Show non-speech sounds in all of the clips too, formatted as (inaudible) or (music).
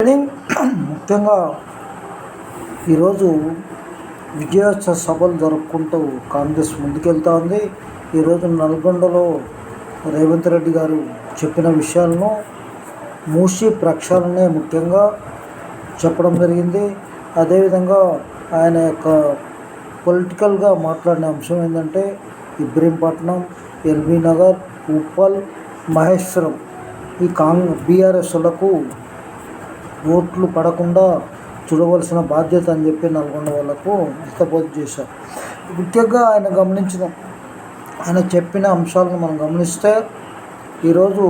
Evening ముఖ్యంగా ఈరోజు విజయోత్సవ సభలు జరుపుకుంటూ కాంగ్రెస్ ముందుకెళ్తా ఉంది. ఈరోజు నల్గొండలో రేవంత్ రెడ్డి గారు చెప్పిన విషయాలను మూసి ప్రక్షాళనే ముఖ్యంగా చెప్పడం జరిగింది. అదేవిధంగా ఆయన యొక్క పొలిటికల్గా మాట్లాడిన అంశం ఏంటంటే ఇబ్రహీంపట్నం ఎల్బీ నగర్ ఉప్పల్ మహేశ్వరం ఈ కాంగ్ బీఆర్ఎస్లకు ఓట్లు పడకుండా చూడవలసిన బాధ్యత అని చెప్పి నల్గొండ వాళ్ళకు హితబోధ చేశారు. ముఖ్యంగా ఆయన గమనించిన ఆయన చెప్పిన అంశాలను మనం గమనిస్తే ఈరోజు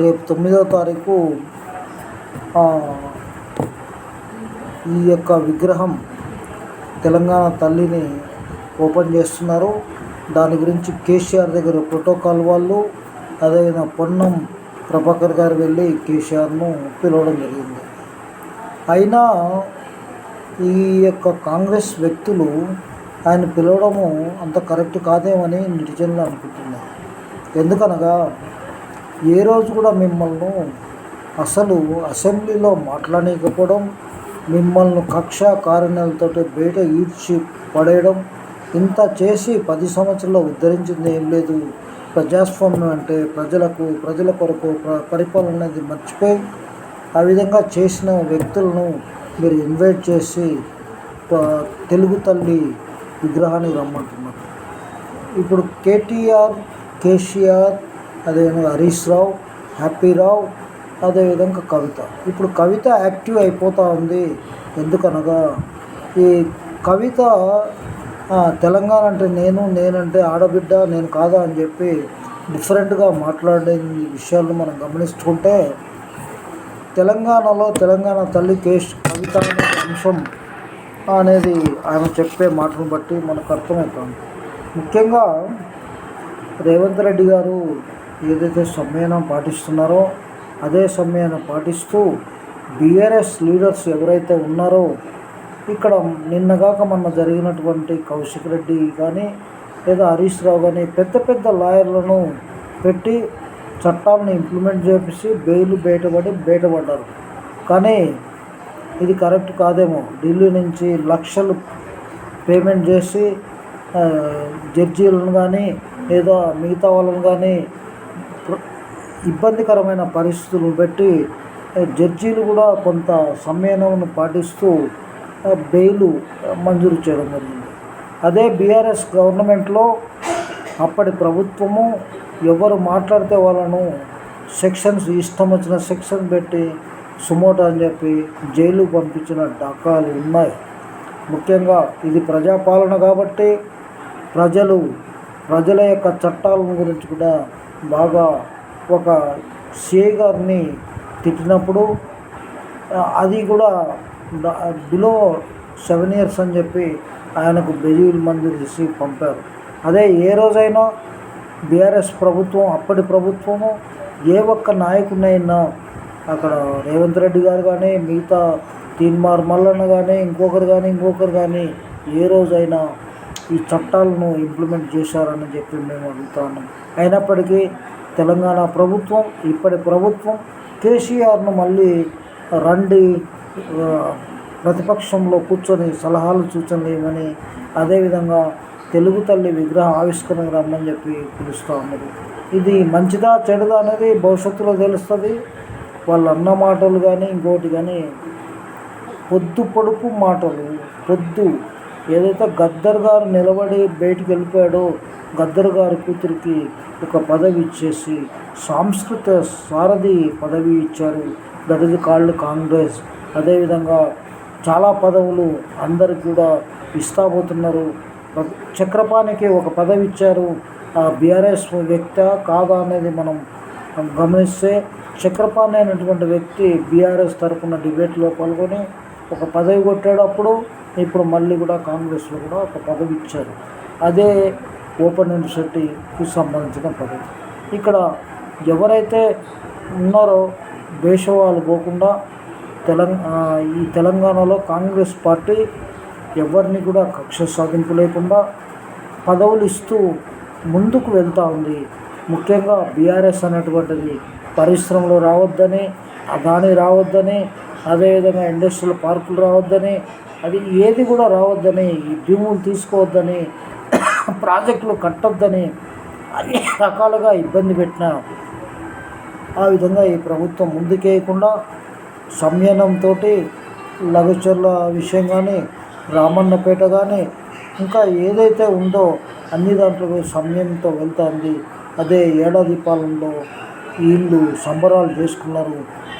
రేపు తొమ్మిదో తారీఖు ఈ యొక్క విగ్రహం తెలంగాణ తల్లిని ఓపెన్ చేస్తున్నారు. దాని గురించి కేసీఆర్ దగ్గర ప్రోటోకాల్ వాళ్ళు అదేవిధంగా పొన్నం ప్రభాకర్ గారు వెళ్ళి కేసీఆర్ను పిలవడం జరిగింది. అయినా ఈ యొక్క కాంగ్రెస్ వ్యక్తులు ఆయన పిలవడము అంత కరెక్ట్ కాదేమని నిటిజన్లు అనుకుంటున్నారు ఎందుకనగా ఏ రోజు కూడా మిమ్మల్ని అసలు అసెంబ్లీలో మాట్లాడకపోవడం మిమ్మల్ని కక్ష కారణాలతో బయట ఈడ్చి పడేయడం ఇంత చేసి పది సంవత్సరాల్లో ఉద్ధరించింది ఏం లేదు. ప్రజాస్వామ్యం అంటే ప్రజలకు ప్రజల కొరకు ప్ర- పరిపాలన అనేది మర్చిపోయి ఆ విధంగా చేసిన వ్యక్తులను మీరు ఇన్వైట్ చేసి తెలుగు తల్లి విగ్రహానికి రమ్మంటున్నారు. ఇప్పుడు కేటీఆర్ కేసీఆర్ అదేవిధంగా హరీష్ రావు హ్యాపీ రావు అదేవిధంగా కవిత. ఇప్పుడు కవిత యాక్టివ్ అయిపోతూ ఉంది. ఎందుకనగా ఈ కవిత తెలంగాణ అంటే నేను నేనంటే ఆడబిడ్డ నేను కాదా అని చెప్పి డిఫరెంట్గా మాట్లాడే విషయాలు మనం గమనిస్తుంటే తెలంగాణలో తెలంగాణ తల్లి కేష్ కవిత అనే అంశం అనేది ఆయన చెప్పే మాటను బట్టి మనకు అర్థమవుతుంది. ముఖ్యంగా రేవంత్ రెడ్డి గారు ఏదైతే సమ్మేళనం పాటిస్తున్నారో అదే సమ్మేళనం పాటిస్తూ బీఆర్ఎస్ లీడర్స్ ఎవరైతే ఉన్నారో ఇక్కడ నిన్నగాక మొన్న జరిగినటువంటి కౌశిక్ రెడ్డి కానీ లేదా హరీష్ రావు కానీ పెద్ద పెద్ద లాయర్లను పెట్టి చట్టాలను ఇంప్లిమెంట్ చేపించి బెయిల్ బయటపడి బయటపడ్డారు. కానీ ఇది కరెక్ట్ కాదేమో. ఢిల్లీ నుంచి లక్షలు పేమెంట్ చేసి జడ్జీలను కానీ లేదా మిగతా వాళ్ళను కానీ ఇబ్బందికరమైన పరిస్థితులు పెట్టి జడ్జీలు కూడా కొంత సమ్మేళనం పాటిస్తూ బెయిలు మంజూరు చేయడం జరిగింది. అదే బీఆర్ఎస్ గవర్నమెంట్లో అప్పటి ప్రభుత్వము ఎవరు మాట్లాడితే వాళ్ళను సెక్షన్స్ ఇష్టం వచ్చిన సెక్షన్ పెట్టి సుమోటో అని చెప్పి జైలు పంపించిన దాఖలాలు ఉన్నాయి. ముఖ్యంగా ఇది ప్రజాపాలన కాబట్టి ప్రజలు ప్రజల యొక్క చట్టాలను గురించి కూడా బాగా ఒక సిఐ గారిని తిట్టినప్పుడు అది కూడా బిలో సెవెన్ ఇయర్స్ అని చెప్పి ఆయనకు బెయిల్ మంజూరు చేసి పంపారు. అదే ఏ రోజైనా బీఆర్ఎస్ ప్రభుత్వం అప్పటి ప్రభుత్వము ఏ ఒక్క నాయకునైనా అక్కడ రేవంత్ రెడ్డి గారు కానీ మిగతా తీన్మార్ మల్లన్న కానీ ఇంకొకరు కానీ ఇంకొకరు కానీ ఏ రోజైనా ఈ చట్టాలను ఇంప్లిమెంట్ చేశారని చెప్పి మేము అడుగుతాను అయినప్పటికీ తెలంగాణ ప్రభుత్వం ఇప్పటి ప్రభుత్వం కేసీఆర్ను మళ్ళీ రండి ప్రతిపక్షంలో కూర్చొని సలహాలు సూచనలు ఇవ్వని అదేవిధంగా తెలుగు తల్లి విగ్రహ ఆవిష్కరణకు రమ్మని చెప్పి పిలుస్తూ ఉన్నారు. ఇది మంచిదా చెడుదా అనేది భవిష్యత్తులో తెలుస్తుంది. వాళ్ళు అన్న మాటలు కానీ ఇంకోటి కానీ పొద్దు పొడుపు మాటలు పొద్దు. ఏదైతే గద్దర్ గారు నిలబడి బయటికి వెళ్ళిపోయాడో గద్దర్ గారి కూతురికి ఒక పదవి ఇచ్చేసి సాంస్కృతిక సారథి పదవి ఇచ్చారు. దట్ కాళ్ళు కాంగ్రెస్. అదేవిధంగా చాలా పదవులు అందరు కూడా ఇస్తాబోతున్నారు. చక్రపాణికి ఒక పదవి ఇచ్చారు. ఆ బీఆర్ఎస్ వ్యక్తి కాదా అనేది మనం గమనిస్తే చక్రపాణి అనేటువంటి వ్యక్తి బీఆర్ఎస్ తరఫున డిబేట్లో పాల్గొని ఒక పదవి కొట్టేటప్పుడు ఇప్పుడు మళ్ళీ కూడా కాంగ్రెస్లో కూడా ఒక పదవి ఇచ్చారు. అదే ఓపెన్ యూనివర్సిటీకి సంబంధించిన పదవి. ఇక్కడ ఎవరైతే ఉన్నారో దేశవాళ్ళు పోకుండా తెలంగా ఈ తెలంగాణలో కాంగ్రెస్ పార్టీ ఎవరిని కూడా కక్ష సాధింపు లేకుండా పదవులు ఇస్తూ ముందుకు వెళ్తూ ఉంది. ముఖ్యంగా బీఆర్ఎస్ అనేటువంటిది పరిశ్రమలు రావద్దని అదాని రావద్దని అదేవిధంగా ఇండస్ట్రియల్ పార్కులు రావద్దని అది ఏది కూడా రావద్దని ఈ భూములు తీసుకోవద్దని (coughs) ప్రాజెక్టులు కట్టొద్దని అన్ని రకాలుగా ఇబ్బంది పెట్టిన ఆ విధంగా ఈ ప్రభుత్వం ముందుకేయకుండా సంయనంతో లగచర్ల విషయం కానీ రామన్నపేట కానీ ఇంకా ఏదైతే ఉందో అన్ని దాంట్లో సమయంతో వెళ్తుంది. అదే ఏడాది పాలనలో వీళ్ళు సంబరాలు చేసుకున్నారు.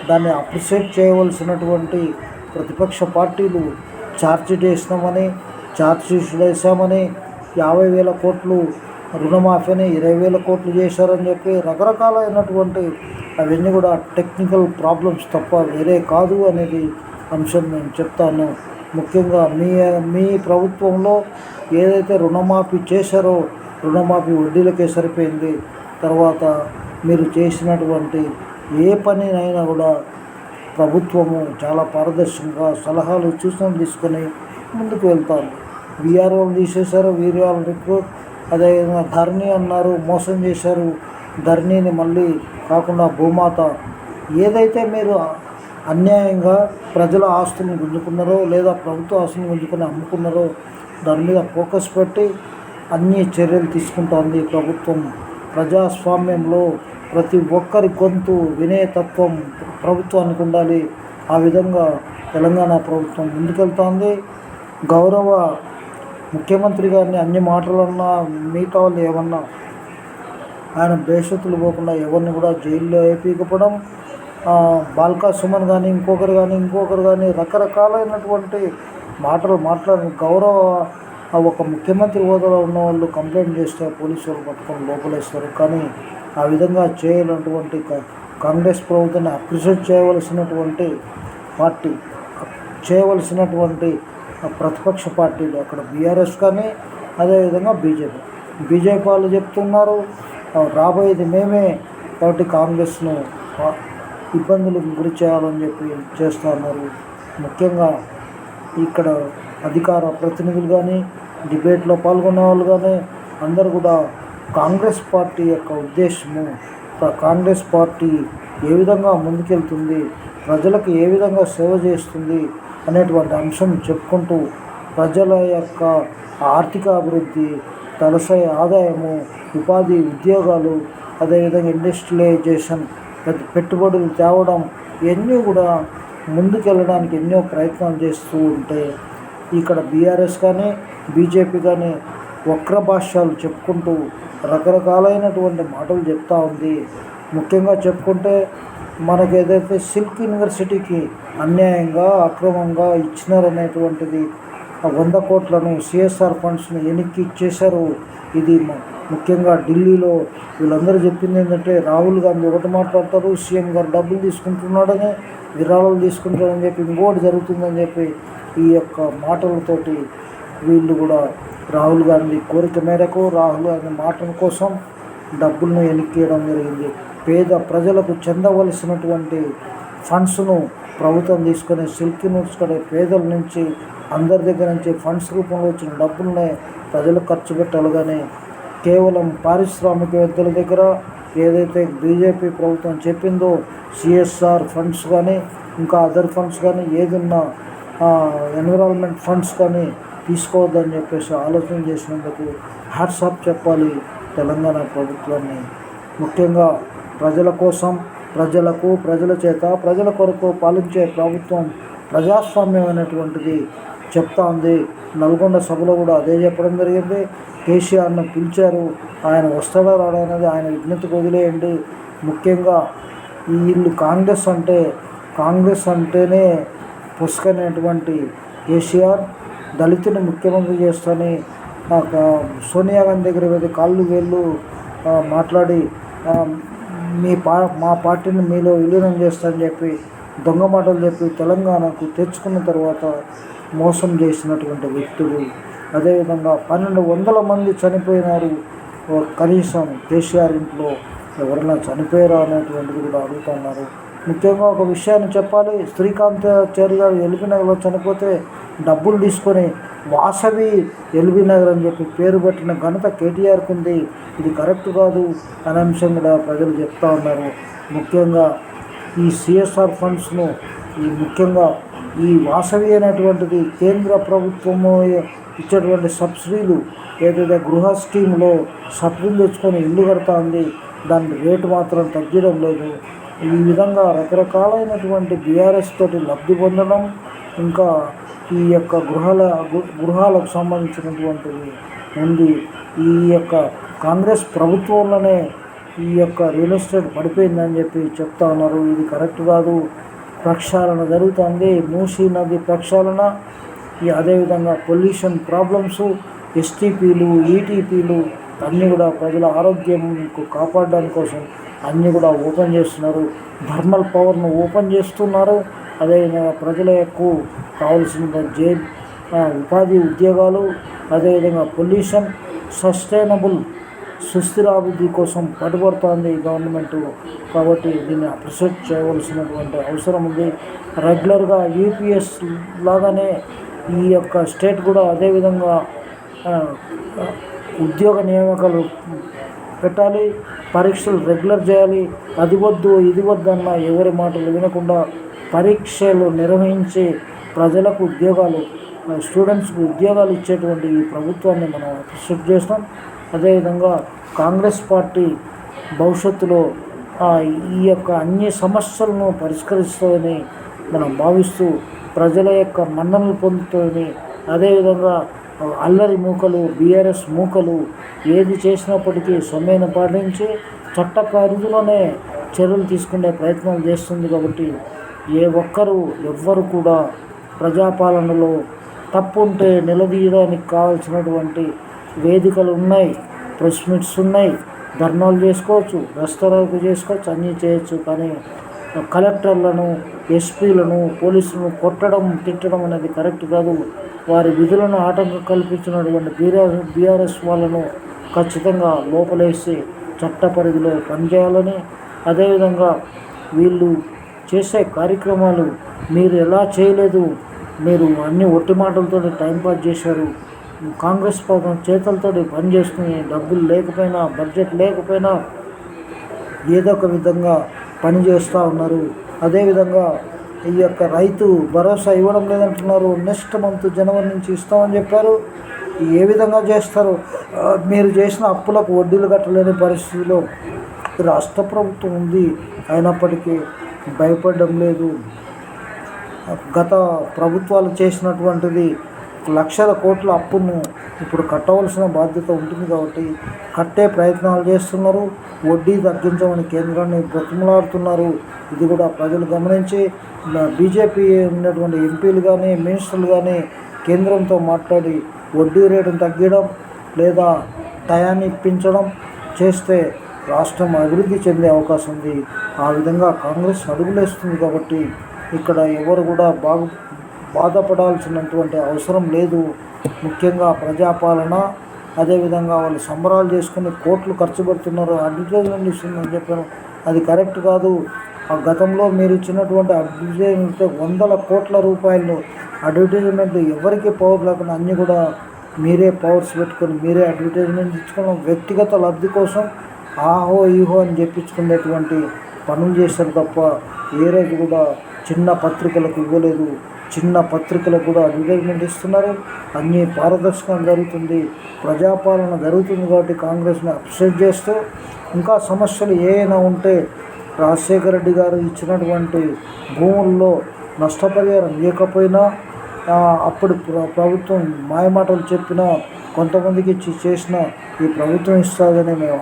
దాన్ని అప్రిషియేట్ చేయవలసినటువంటి ప్రతిపక్ష పార్టీలు ఛార్జ్షీట్ వేసినామని ఛార్జ్షీట్ వేసామని యాభై వేల కోట్లు రుణమాఫీని ఇరవై వేల కోట్లు చేశారని చెప్పి రకరకాలైనటువంటి అవన్నీ కూడా టెక్నికల్ ప్రాబ్లమ్స్ తప్ప వేరే కాదు అనేది అంశం నేను చెప్తాను. ముఖ్యంగా మీ మీ ప్రభుత్వంలో ఏదైతే రుణమాఫీ చేశారో రుణమాఫీ వడ్డీలకే సరిపోయింది. తర్వాత మీరు చేసినటువంటి ఏ పనినైనా కూడా ప్రభుత్వము చాలా పారదర్శకంగా సలహాలు సూచనలు తీసుకొని ముందుకు వెళ్తారు వీఆర్ఓలు తీసేశారు వీఆర్ఓ రిక్రూట్ అదేవిధంగా ధరణి అన్నారు మోసం చేశారు. ధరణిని మళ్ళీ కాకుండా భూమాత. ఏదైతే మీరు అన్యాయంగా ప్రజల ఆస్తులను గుంజుకున్నారో లేదా ప్రభుత్వ ఆస్తులను గుంజుకుని అమ్ముకున్నారో దాని మీద ఫోకస్ పెట్టి అన్ని చర్యలు తీసుకుంటోంది ప్రభుత్వం. ప్రజాస్వామ్యంలో ప్రతి ఒక్కరి గొంతు వినయతత్వం ప్రభుత్వానికి ఉండాలి. ఆ విధంగా తెలంగాణ ప్రభుత్వం ముందుకెళ్తోంది. గౌరవ ముఖ్యమంత్రి గారిని అన్ని మాటలన్నా మిగతా వాళ్ళు ఏమన్నా ఆయన భేషత్తులు పోకుండా ఎవరిని కూడా జైల్లో వేయకపోవడం బాల్కా సుమన్ కానీ ఇంకొకరు కానీ ఇంకొకరు కానీ రకరకాలైనటువంటి మాటలు మాట్లాడిన గౌరవ ఒక ముఖ్యమంత్రి హోదాలో ఉన్న వాళ్ళు కంప్లైంట్ చేస్తే పోలీసు వాళ్ళు పట్టుకొని లోపలేస్తారు. కానీ ఆ విధంగా చేయాలన్నటువంటి కాంగ్రెస్ ప్రభుత్వాన్ని అప్రిషియేట్ చేయవలసినటువంటి పార్టీ చేయవలసినటువంటి ప్రతిపక్ష పార్టీలు అక్కడ బీఆర్ఎస్ కానీ అదేవిధంగా బీజేపీ. బీజేపీ వాళ్ళు చెప్తున్నారు రాబోయేది మేమే కాబట్టి కాంగ్రెస్ను ఇబ్బందులకు గురి చేయాలని చెప్పి చేస్తున్నారు. ముఖ్యంగా ఇక్కడ అధికార ప్రతినిధులు కానీ డిబేట్లో పాల్గొనే వాళ్ళు కానీ అందరూ కూడా కాంగ్రెస్ పార్టీ యొక్క ఉద్దేశము కాంగ్రెస్ పార్టీ ఏ విధంగా ముందుకెళ్తుంది ప్రజలకు ఏ విధంగా సేవ చేస్తుంది అనేటువంటి అంశం చెప్పుకుంటూ ప్రజల యొక్క ఆర్థిక అభివృద్ధి తలసరి ఆదాయము ఉపాధి ఉద్యోగాలు అదేవిధంగా ఇండస్ట్రియలైజేషన్ పెద్ద పెట్టుబడులు తేవడం ఇవన్నీ కూడా ముందుకెళ్ళడానికి ఎన్నో ప్రయత్నాలు చేస్తూ ఉంటే ఇక్కడ బీఆర్ఎస్ కానీ బీజేపీ కానీ వక్ర భాష్యాలు చెప్పుకుంటూ రకరకాలైనటువంటి మాటలు చెప్తా ఉంది. ముఖ్యంగా చెప్పుకుంటే మనకు ఏదైతే సిల్క్ యూనివర్సిటీకి అన్యాయంగా అక్రమంగా ఇచ్చినారనేటువంటిది ఆ వంద కోట్లను సిఎస్ఆర్ ఫండ్స్ని వెనక్కి ఇచ్చేశారు. ఇది ముఖ్యంగా ఢిల్లీలో వీళ్ళందరూ చెప్పింది ఏంటంటే రాహుల్ గాంధీ ఒకటి మాట్లాడతారు సీఎం గారు డబ్బులు తీసుకుంటున్నాడని విరాళాలు తీసుకుంటాడని చెప్పి ఇంకోటి జరుగుతుందని చెప్పి ఈ యొక్క మాటలతోటి వీళ్ళు కూడా రాహుల్ గాంధీ కోరిక మేరకు రాహుల్ గాంధీ మాటల కోసం డబ్బులను వెనక్కియడం జరిగింది. పేద ప్రజలకు చెందవలసినటువంటి ఫండ్స్ను ప్రభుత్వం తీసుకొని సిల్క్ నోట్స్ కూడా పేదల నుంచి అందరి దగ్గర నుంచి ఫండ్స్ రూపంలో వచ్చిన డబ్బులనే ప్రజలు ఖర్చు పెట్టాలి కానీ కేవలం పారిశ్రామికవేత్తల దగ్గర ఏదైతే బీజేపీ ప్రభుత్వం చెప్పిందో సిఎస్ఆర్ ఫండ్స్ కానీ ఇంకా అదర్ ఫండ్స్ కానీ ఏదున్నా ఎన్విరాన్మెంట్ ఫండ్స్ కానీ తీసుకోవద్దని చెప్పేసి ఆలోచన చేసినందుకు హ్యాట్సాప్ చెప్పాలి తెలంగాణ ప్రభుత్వాన్ని. ముఖ్యంగా ప్రజల కోసం ప్రజలకు ప్రజల చేత ప్రజల కొరకు పాలించే ప్రభుత్వం ప్రజాస్వామ్యమైనటువంటిది చెప్తా ఉంది నల్గొండ సభలో కూడా అదే చెప్పడం జరిగింది. కేసీఆర్ను పిలిచారు. ఆయన వస్తాడా రాడా అనేది ఆయన విజ్ఞతకు వదిలేయండి. ముఖ్యంగా వీళ్ళు కాంగ్రెస్ అంటే కాంగ్రెస్ అంటేనే పుసుకనేటువంటి కేసీఆర్. దళితుని ముఖ్యమంత్రి చేస్తని సోనియా గాంధీ దగ్గర కాళ్ళు వేళ్ళు మాట్లాడి మీ పా మా పార్టీని మీలో విలీనం చేస్తానని చెప్పి దొంగ మాటలు చెప్పి తెలంగాణకు తెచ్చుకున్న తర్వాత మోసం చేసినటువంటి వ్యక్తులు. అదేవిధంగా పన్నెండు వందల మంది చనిపోయినారు. కనీసం కేసీఆర్ ఇంట్లో ఎవరైనా చనిపోయారా అనేటువంటిది కూడా అడుగుతున్నారు ముఖ్యంగా ఒక విషయాన్ని చెప్పాలి. శ్రీకాంతాచారి గారు వెళ్ళిపోయిన చనిపోతే డబ్బులు తీసుకొని వాసవి ఎల్బీ నగర్ అని చెప్పి పేరు పెట్టిన ఘనత కేటీఆర్కి ఉంది. ఇది కరెక్ట్ కాదు అనే అంశం కూడా ప్రజలు చెప్తా ఉన్నారు. ముఖ్యంగా ఈ సిఎస్ఆర్ ఫండ్స్ను ఈ ముఖ్యంగా ఈ వాసవి అనేటువంటిది కేంద్ర ప్రభుత్వము ఇచ్చేటువంటి సబ్సిడీలు ఏదైతే గృహ స్కీమ్లో సబ్సిడీలు తెచ్చుకొని ఇల్లు కడతా ఉంది దాని రేటు మాత్రం తగ్గడం లేదు. ఈ విధంగా రకరకాలైనటువంటి బీఆర్ఎస్ తోటి లబ్ధి పొందడం ఇంకా ఈ యొక్క గృహాల గృహాలకు సంబంధించినటువంటిది ఉంది. ఈ యొక్క కాంగ్రెస్ ప్రభుత్వంలోనే ఈ యొక్క రియల్ ఎస్టేట్ పడిపోయిందని చెప్పి చెప్తా ఉన్నారు. ఇది కరెక్ట్ కాదు. ప్రక్షాళన జరుగుతుంది. మూసీ నది ప్రక్షాళన అదేవిధంగా పొల్యూషన్ ప్రాబ్లమ్స్ ఎస్టీపీలు ఈటీపీలు అన్నీ కూడా ప్రజల ఆరోగ్యం కాపాడడానికి కోసం అన్నీ కూడా ఓపెన్ చేస్తున్నారు. థర్మల్ పవర్ను ఓపెన్ చేస్తున్నారు. అదేవిధంగా ప్రజలకు కావాల్సినంత జే ఉపాధి ఉద్యోగాలు అదేవిధంగా పొల్యూషన్ సస్టైనబుల్ సుస్థిరాభివృద్ధి కోసం పట్టుబడుతోంది గవర్నమెంట్. కాబట్టి దీన్ని అప్రిషియేట్ చేయవలసినటువంటి అవసరం ఉంది. రెగ్యులర్గా యూపీఎస్ లాగానే ఈ యొక్క స్టేట్ కూడా అదేవిధంగా ఉద్యోగ నియామకాలు పెట్టాలి పరీక్షలు రెగ్యులర్ చేయాలి అది వద్దు ఇది వద్దన్న ఎవరి మాటలు వినకుండా పరీక్షలు నిర్వహించి ప్రజలకు ఉద్యోగాలు స్టూడెంట్స్కి ఉద్యోగాలు ఇచ్చేటువంటి ఈ ప్రభుత్వాన్ని మనం అప్రిషియేట్ చేస్తాం. అదేవిధంగా కాంగ్రెస్ పార్టీ భవిష్యత్తులో ఈ యొక్క అన్ని సమస్యలను పరిష్కరిస్తుందని మనం భావిస్తూ ప్రజల యొక్క మన్ననలు పొందుతుందని అదేవిధంగా అల్లరి మూకలు బీఆర్ఎస్ మూకలు ఏది చేసినప్పటికీ సొమ్మెను పాటించి చట్ట పరిధిలోనే చర్యలు తీసుకునే ప్రయత్నం చేస్తుంది కాబట్టి ఏ ఒక్కరు ఎవ్వరు కూడా ప్రజాపాలనలో తప్పు ఉంటే నిలదీయడానికి కావాల్సినటువంటి వేదికలు ఉన్నాయి ప్రెస్ మీట్స్ ఉన్నాయి ధర్నాలు చేసుకోవచ్చు రస్తరాకు చేసుకోవచ్చు అన్నీ చేయొచ్చు. కానీ కలెక్టర్లను ఎస్పీలను పోలీసులను కొట్టడం తిట్టడం అనేది కరెక్ట్ కాదు. వారి విధులను ఆటంకం కల్పించినటువంటి బీఆర్ బీఆర్ఎస్ వాళ్ళను ఖచ్చితంగా లోపలేసి చట్ట పరిధిలో పనిచేయాలని అదేవిధంగా వీళ్ళు చేసే కార్యక్రమాలు మీరు ఎలా చేయలేదు? మీరు అన్ని ఒట్టి మాటలతో టైంపాస్ చేశారు. కాంగ్రెస్ పాపం చేతులతో పని చేసుకుని డబ్బులు లేకపోయినా బడ్జెట్ లేకపోయినా ఏదో ఒక విధంగా పని చేస్తూ ఉన్నారు. అదేవిధంగా ఈ యొక్క రైతు భరోసా ఇవ్వడం లేదంటున్నారు. నెక్స్ట్ మంత్ జనవరి నుంచి ఇస్తామని చెప్పారు. ఏ విధంగా చేస్తారు? మీరు చేసిన అప్పులకు వడ్డీలు కట్టలేని పరిస్థితిలో రాష్ట్ర ప్రభుత్వం ఉంది. అయినప్పటికీ భయపడడం లేదు. గత ప్రభుత్వాలు చేసినటువంటిది లక్షల కోట్ల అప్పును ఇప్పుడు కట్టవలసిన బాధ్యత ఉంటుంది కాబట్టి కట్టే ప్రయత్నాలు చేస్తున్నారు. వడ్డీ తగ్గించమని కేంద్రాన్ని బ్రతిమలాడుతున్నారు. ఇది కూడా ప్రజలు గమనించి బీజేపీ ఉన్నటువంటి ఎంపీలు కానీ మినిస్టర్లు కానీ కేంద్రంతో మాట్లాడి వడ్డీ రేటును తగ్గడం లేదా టయాన్ని ఇప్పించడం చేస్తే రాష్ట్రం అభివృద్ధి చెందే అవకాశం ఉంది. ఆ విధంగా కాంగ్రెస్ అడుగులేస్తుంది కాబట్టి ఇక్కడ ఎవరు కూడా బాగు బాధపడాల్సినటువంటి అవసరం లేదు. ముఖ్యంగా ప్రజాపాలన అదేవిధంగా వాళ్ళు సంబరాలు చేసుకుని కోట్లు ఖర్చు పెడుతున్నారు. అడ్వర్టైజ్మెంట్ ఇస్తుందని చెప్పాను అది కరెక్ట్ కాదు. ఆ గతంలో మీరు ఇచ్చినటువంటి అడ్వర్టైజ్మెంట్ వందల కోట్ల రూపాయలు అడ్వర్టైజ్మెంట్ ఎవరికి పవర్ లేకుండా అన్నీ కూడా మీరే పవర్స్ పెట్టుకొని మీరే అడ్వర్టైజ్మెంట్ ఇచ్చుకోవడం వ్యక్తిగత లబ్ధి కోసం ఆహో ఈహో అని చెప్పించుకునేటువంటి పనులు చేశారు తప్ప ఏ రోజు కూడా చిన్న పత్రికలకు ఇవ్వలేదు. చిన్న పత్రికలకు కూడా అడ్వర్టైజ్మెంట్ ఇస్తున్నారు. అన్నీ పారదర్శకం జరుగుతుంది. ప్రజాపాలన జరుగుతుంది కాబట్టి కాంగ్రెస్ని అప్సెట్ చేస్తూ ఇంకా సమస్యలు ఏమైనా ఉంటే రాజశేఖర రెడ్డి గారు ఇచ్చినటువంటి భూముల్లో నష్టపరిహారం లేకపోయినా అప్పుడు ప్రభుత్వం మాయమాటలు చెప్పినా కొంతమందికి ఇచ్చి చేసిన ఈ ప్రభుత్వం ఇస్తుందని మేము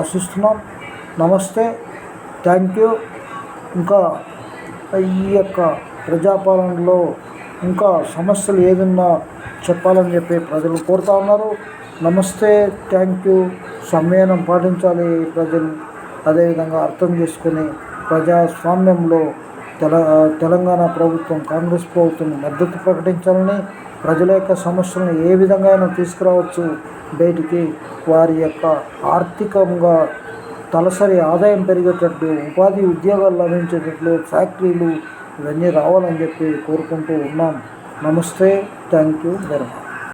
ఆశిస్తున్నాం. నమస్తే. థ్యాంక్ యూ ఇంకా ఈ యొక్క ప్రజాపాలనలో ఇంకా సమస్యలు ఏదన్నా చెప్పాలని చెప్పి ప్రజలు కోరుతా ఉన్నారు. నమస్తే. థ్యాంక్ యూ సమ్మేళనం పాటించాలి ప్రజలు. అదేవిధంగా అర్థం చేసుకుని ప్రజాస్వామ్యంలో తెల తెలంగాణ ప్రభుత్వం కాంగ్రెస్ ప్రభుత్వం మద్దతు ప్రకటించాలని ప్రజల యొక్క సమస్యలను ఏ విధంగా అయినా తీసుకురావచ్చు. బయటికి వారి యొక్క ఆర్థికంగా తలసరి ఆదాయం పెరిగేటట్లు ఉపాధి ఉద్యోగాలు లభించేటట్లు ఫ్యాక్టరీలు ఇవన్నీ రావాలని చెప్పి కోరుకుంటూ ఉన్నాం. నమస్తే. Thank you very much.